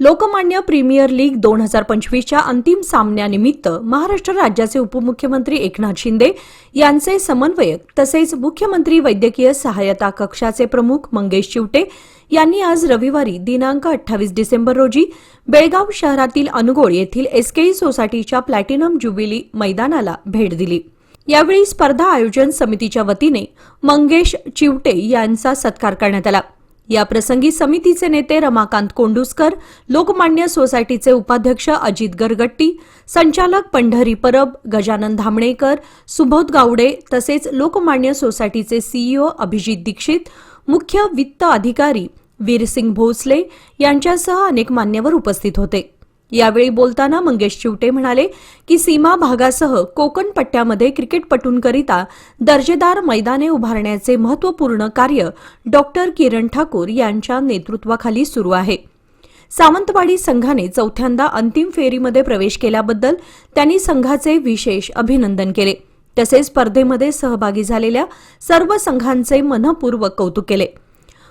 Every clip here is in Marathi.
लोकमान्य प्रीमियर लीग दोन हजार पंचवीसच्या अंतिम सामन्यानिमित्त महाराष्ट्र राज्याचे उपमुख्यमंत्री एकनाथ शिंदे यांचे समन्वयक तसेच मुख्यमंत्री वैद्यकीय सहायता कक्षाचे प्रमुख मंगेश चिवटे यांनी आज रविवारी दिनांक अठ्ठावीस डिसेंबर रोजी बेळगाव शहरातील अनुगोळ येथील एसकेई सोसायटीच्या प्लॅटिनम ज्युबिली मैदानाला भेट दिली. यावेळी स्पर्धा आयोजन समितीच्या वतीने मंगेश चिवटे यांचा सत्कार करण्यात आला. या प्रसंगी समितीचे नेते रमाकांत कोंडुसकर लोकमान्य सोसायटीचे उपाध्यक्ष अजित गरगट्टी संचालक पंढरी परब गजानन धामणेकर सुबोध गावडे तसेच लोकमान्य सोसायटीचे सीईओ अभिजित दीक्षित मुख्य वित्त अधिकारी वीरसिंग भोसले यांच्यासह अनेक मान्यवर उपस्थित होते. यावेळी बोलताना मंगेश चिवटे म्हणाले की सीमा भागासह कोकण पट्ट्यामध्ये क्रिकेटपटूंकरिता दर्जेदार मैदाने उभारण्याचे महत्त्वपूर्ण कार्य डॉक्टर किरण ठाकूर यांच्या नेतृत्वाखाली सुरू आहे. सावंतवाडी संघाने चौथ्यांदा अंतिम फेरीमध्ये प्रवेश केल्याबद्दल त्यांनी संघाचे विशेष अभिनंदन केले. तसेच स्पर्धेमध्ये सहभागी झालेल्या सर्व संघांचे मनपूर्वक कौतुक केले.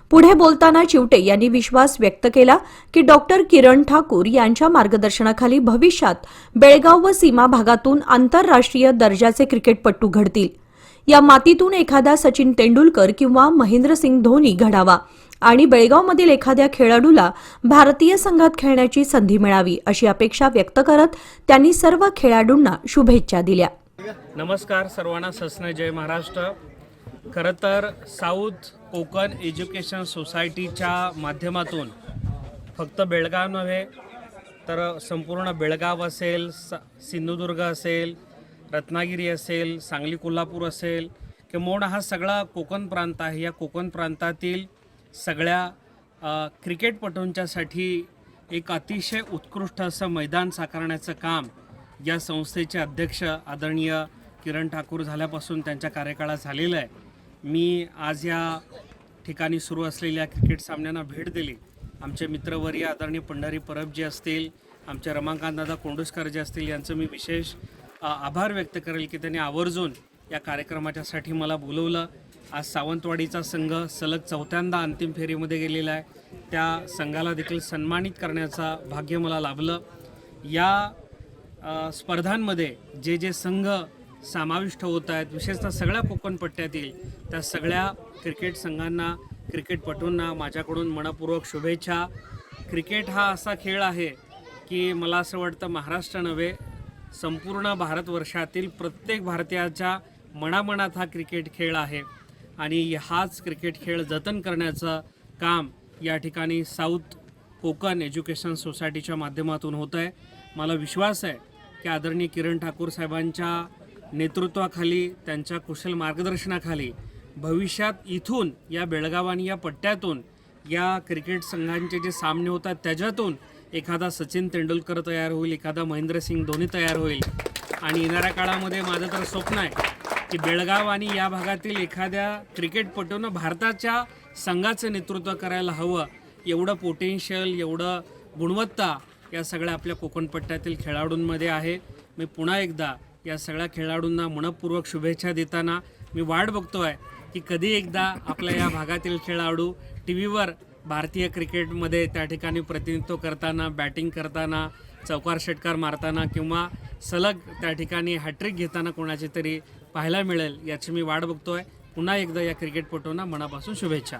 पुढे बोलताना चिवटे यांनी विश्वास व्यक्त केला की डॉक्टर किरण ठाकूर यांच्या मार्गदर्शनाखाली भविष्यात बेळगाव व सीमा भागातून आंतरराष्ट्रीय दर्जाचे क्रिकेटपटू घडतील. या मातीतून एखादा सचिन तेंडुलकर किंवा महेंद्रसिंग धोनी घडावा आणि बेळगावमधील एखाद्या खेळाडूला भारतीय संघात खेळण्याची संधी मिळावी अशी अपेक्षा व्यक्त करत त्यांनी सर्व खेळाडूंना शुभेच्छा दिल्या. नमस्कार सर्वांना सस्ने जय महाराष्ट्र. खरं तर साऊथ कोकण एज्युकेशन सोसायटीच्या माध्यमातून फक्त बेळगाव नव्हे तर संपूर्ण बेळगाव असेल स सिंधुदुर्ग असेल रत्नागिरी असेल सांगली कोल्हापूर असेल किंवा हा सगळा कोकण प्रांत आहे. या कोकण प्रांतातील सगळ्या क्रिकेटपटूंच्यासाठी एक अतिशय उत्कृष्ट असं मैदान साकारण्याचं काम या संस्थेचे अध्यक्ष आदरणीय किरण ठाकूर झाल्यापासून त्यांच्या कार्यकाळात झालेलं आहे. मी आज या ठिकाणी सुरू असलेल्या क्रिकेट सामन्यांना भेट दिली. आमचे मित्रवर्य आदरणीय पंढरी परब जे असतील आमचे रमाकांतदादा कोंडुसकर जे असतील यांचं मी विशेष आभार व्यक्त करेल की त्यांनी आवर्जून या कार्यक्रमाच्यासाठी मला बोलवलं. आज सावंतवाडीचा संघ सलग चौथ्यांदा अंतिम फेरीमध्ये गेलेला आहे. त्या संघाला देखील सन्मानित करण्याचा भाग्य मला लाभलं. या स्पर्धांमध्ये जे जे संघ समाविष्ट होत आहेत. विशेषतः सगळ्या कोकण पट्ट्यातील त्या सगळ्या क्रिकेट संघांना क्रिकेटपटूंना माझ्याकडून मनपूर्वक शुभेच्छा. क्रिकेट हा असा खेळ आहे की मला असं वाटतं महाराष्ट्र नव्हे संपूर्ण भारतवर्षातील प्रत्येक भारतीयाच्या मनामनात हा क्रिकेट खेळ आहे. आणि हाच क्रिकेट खेळ जतन करण्याचं काम या ठिकाणी साऊथ कोकण एज्युकेशन सोसायटीच्या माध्यमातून होत आहे मला विश्वास आहे की आदरणीय किरण ठाकूर साहेबांच्या नेतृत्वाखाली त्यांच्या कुशल मार्गदर्शनाखाली भविष्यात इथून या बेळगाव आणि या पट्ट्यातून या क्रिकेट संघांचे जे सामने होतात त्याच्यातून एखादा सचिन तेंडुलकर तयार होईल एखादा महेंद्रसिंग धोनी तयार होईल. आणि येणाऱ्या काळामध्ये माझं तर स्वप्न आहे की बेळगाव आणि या भागातील एखाद्या क्रिकेटपटूनं भारताच्या संघाचं नेतृत्व करायला हवं. एवढं पोटेन्शियल एवढं गुणवत्ता या सगळ्या आपल्या कोकणपट्ट्यातील खेळाडूंमध्ये आहे. मी पुन्हा एकदा या सगळ्या खेळाडूंना मनपूर्वक शुभेच्छा देताना मी वाट बघतो आहे की कधी एकदा आपल्या या भागातील खेळाडू टी व्हीवर भारतीय क्रिकेटमध्ये त्या ठिकाणी प्रतिनिधित्व करताना बॅटिंग करताना चौकार षटकार मारताना किंवा सलग त्या ठिकाणी हॅट्रिक घेताना कोणाची तरी पाहायला मिळेल याची मी वाट बघतो आहे पुन्हा एकदा या क्रिकेटपटूंना मनापासून शुभेच्छा.